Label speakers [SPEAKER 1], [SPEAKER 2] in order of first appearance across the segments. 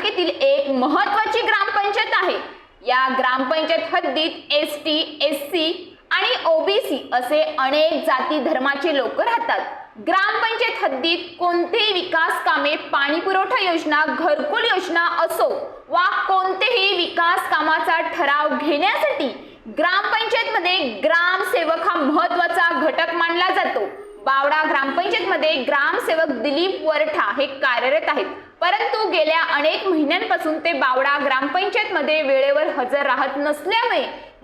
[SPEAKER 1] तालुक्यातील एक महत्वाची ग्रामपंचायत आहे. या ग्रामपंचायत हद्दीत एस टी एस सी आणि ओबीसी असे अनेक जाती धर्माचे लोक राहतात. ग्रामपंचायत हद्दीत कोणतेही विकास कामे पाणी पुरवठा योजना घरकुल योजना असो वा कोणतेही विकास कामाचा ठराव घेण्यासाठी ग्रामपंचायतमध्ये ग्रामसेवक हा महत्त्वाचा घटक मानला जातो. बावडा ग्रामपंचायतमध्ये ग्रामसेवक दिलीप वरठा हे कार्यरत आहेत. परंतु गेल्या अनेक महिन्यांपासून ते बावडा ग्रामपंचायतमध्ये वेळेवर हजर राहत नसल्यामुळे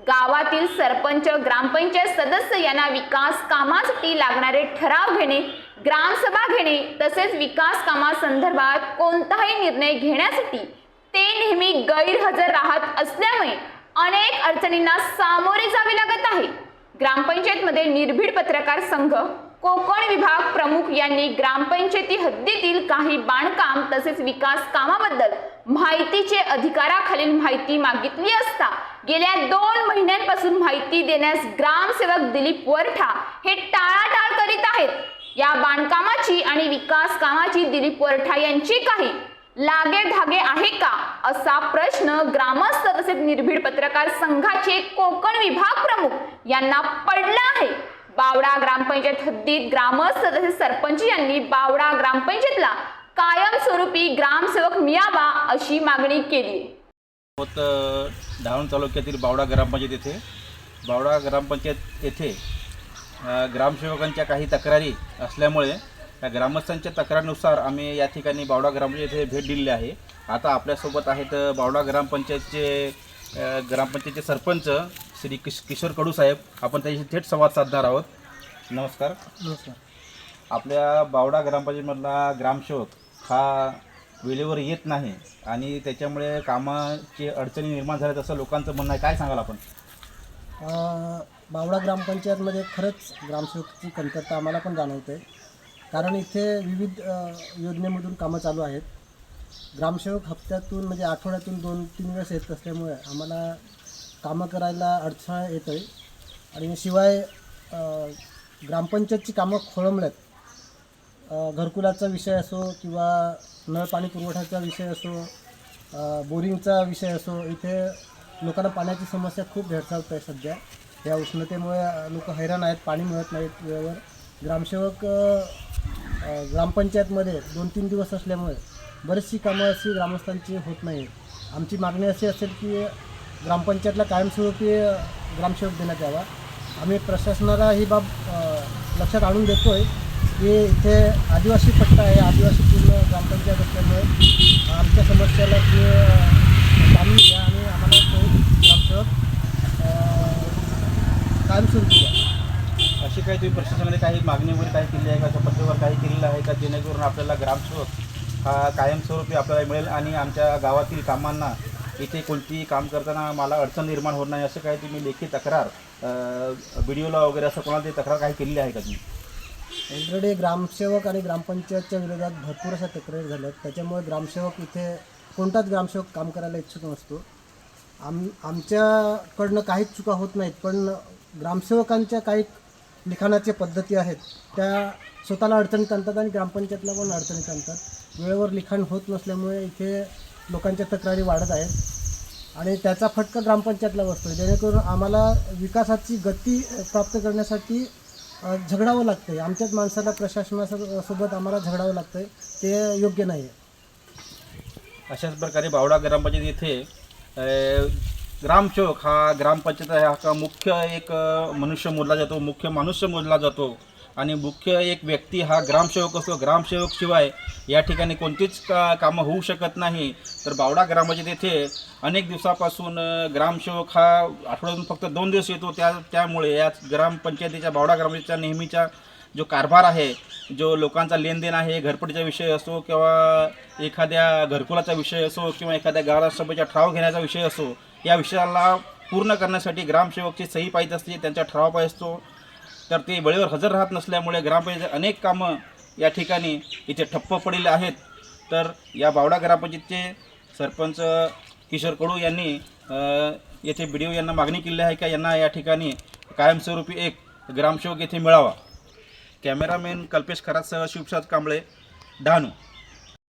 [SPEAKER 1] गावातील सरपंच ग्रामपंचायत सदस्य यांना विकास कामासाठी लागणारे ठराव घेणे ग्रामसभा घेणे तसेच विकास कामासंदर्भात कोणताही निर्णय घेण्यासाठी ते नेहमी गैरहजर राहत असल्यामुळे अनेक अडचणींना सामोरे जावे लागत आहे. ग्रामपंचायतमध्ये निर्भीड पत्रकार संघ कोकण विभाग प्रमुख यांनी ग्रामपंचायती हद्दीतील काही बांधकाम तसेच विकास कामाबद्दल माहितीचे अधिकाराखालील माहिती मागितली असता गेल्या दोन महिन्यांपासून माहिती देण्यास ग्रामसेवक दिलीप वरठा हे टाळाटाळ करीत आहेत. या बांधकामाची आणि विकास कामाची दिलीप वरठा यांची काही लागे धागे आहे का असा प्रश्न ग्रामस्थ तसेच निर्भीड पत्रकार संघाचे कोकण विभाग प्रमुख यांना पडला आहे. बावडा ग्रामपंचायत हद्दीत ग्रामस्थ तसेच सरपंच यांनी बावडा ग्रामपंचायतला कायमस्वरूपी ग्रामसेवक मिळावा अशी मागणी केली.
[SPEAKER 2] होत डहाणू तालुक्यातील बावडा ग्रामपंचायत येथे. बावडा ग्रामपंचायत येथे ग्रामसेवकांच्या काही तक्रारी असल्यामुळे त्या ग्रामस्थांच्या तक्रारीनुसार आम्ही या ठिकाणी बावडा ग्रामपंचायत येथे भेट दिलेली आहे. आता आपल्यासोबत आहेत बावडा ग्रामपंचायतचे ग्रामपंचायतचे सरपंच श्री किश किशोर कडू साहेब आपण त्याच्याशी थेट संवाद साधणार आहोत. नमस्कार.
[SPEAKER 3] नमस्कार.
[SPEAKER 2] आपल्या बावडा ग्रामपंचायतमधला ग्रामसेवक हा वेळेवर येत नाही आणि त्याच्यामुळे कामाची अडचणी निर्माण झाल्यात असं लोकांचं म्हणणं आहे. काय सांगाल आपण?
[SPEAKER 3] बावडा ग्रामपंचायतमध्ये खरंच ग्रामसेवकची कमतरता आम्हाला पण जाणवते. कारण इथे विविध योजनेमधून कामं चालू आहेत. ग्रामसेवक हप्त्यातून म्हणजे आठवड्यातून दोन तीन वेळेस येत असल्यामुळे आम्हाला कामं करायला अडथळा येतो आहे आणि शिवाय ग्रामपंचायतची कामं खोळंबल्यात. घरकुलाचा विषय असो किंवा नळ पाणी पुरवठ्याचा विषय असो बोरिंगचा विषय असो इथे लोकांना पाण्याची समस्या खूप भेडसावत आहे सध्या. या उष्णतेमुळे लोक हैराण आहेत पाणी मिळत नाहीत वेळेवर. ग्रामसेवक ग्रामपंचायतमध्ये दोन तीन दिवस असल्यामुळे बरीचशी कामं अशी ग्रामस्थांची होत नाही आमची मागणी अशी असेल की ग्रामपंचायतला कायमस्वरूपी ग्रामसेवक देण्यात यावा. आम्ही प्रशासनाला ही बाब लक्षात आणून देतो आहे की इथे आदिवासी पट्टा आहे. आदिवासी पूर्ण ग्रामपंचायत असल्यामुळे आमच्या समस्याला ते जाणून घ्या आणि आम्हाला तो ग्रामसेवक कायमस्वरूपी द्या.
[SPEAKER 2] अशी काही तुम्ही प्रशासनाने काही मागणी वगैरे काही केली आहे का? त्या काही केलेलं आहे का? जेणेकरून आपल्याला ग्रामसेवक हा कायमस्वरूपी आपल्याला मिळेल आणि आमच्या गावातील कामांना इथे कोणतीही काम करताना मला अडचण निर्माण होत नाही असं काही तुम्ही लेखी तक्रार व्हिडिओला वगैरे असं कोणाला तरी तक्रार काही केलेली आहे का तुम्ही?
[SPEAKER 3] ऑलरेडी ग्रामसेवक आणि ग्रामपंचायतच्या विरोधात भरपूर अशा तक्रारी झाल्या आहेत त्याच्यामुळे ग्रामसेवक इथे कोणताच ग्रामसेवक काम करायला इच्छुक नसतो. आम आमच्याकडनं काहीच चुका होत नाहीत पण ग्रामसेवकांच्या काही लिखाणाच्या पद्धती आहेत त्या स्वतःला अडचणीत आणतात आणि ग्रामपंचायतला पण अडचणीत आणतात. वेळेवर लिखाण होत नसल्यामुळे इथे लोकांच्या तक्रारी वाढत आहेत. आणि त्याचा फटका ग्रामपंचायतला बसतो जेणेकरून आम्हाला विकासाची गती प्राप्त करण्यासाठी झगडावं लागतं आहे आमच्याच माणसाला प्रशासनासोबत आम्हाला झगडावं लागतं आहे ते योग्य नाही आहे
[SPEAKER 2] अशाच प्रकारे बावडा ग्रामपंचायत येथे ग्रामसेवक हा ग्रामपंचायत हा का मुख्य एक मनुष्य मोडला जातो मुख्य मनुष्य मोडला जातो. आणि मुख्य एक व्यक्ती हा ग्रामसेवक असतो ग्रामसेवक शिवाय या ठिकाणी कोणतीच का कामं होऊ शकत नाही. तर बावडा ग्रामपंचायत येथे अनेक दिवसापासून ग्रामसेवक हा आठवड्यातून फक्त दोन दिवस येतो. त्या त्यामुळे या ग्रामपंचायतीच्या बावडा ग्रामाच्या नेहमीच्या जो कारभार आहे जो लोकांचा लेनदेन आहे घरपटीचा विषय असो किंवा एखाद्या घरकुलाचा विषय असो किंवा एखाद्या गावासभेचा ठराव घेण्याचा विषय असो या विषयाला पूर्ण करण्यासाठी ग्रामसेवकची सही पाहिजे असते त्यांचा ठराव पाहिजे असतो. तर ते वेळेवर हजर राहत नसल्यामुळे ग्रामपंचायत अनेक कामं या ठिकाणी इथे ठप्प पडलेले आहेत. तर या बावडा ग्रामपंचायतचे सरपंच किशोर कडू यांनी येथे बी डी ओ यांना मागणी केली आहे का? यांना या ठिकाणी कायमस्वरूपी एक ग्रामसेवक येथे मिळावा. कॅमेरामॅन कल्पेश खरातसह शिवप्रसाद कांबळे डहाणू.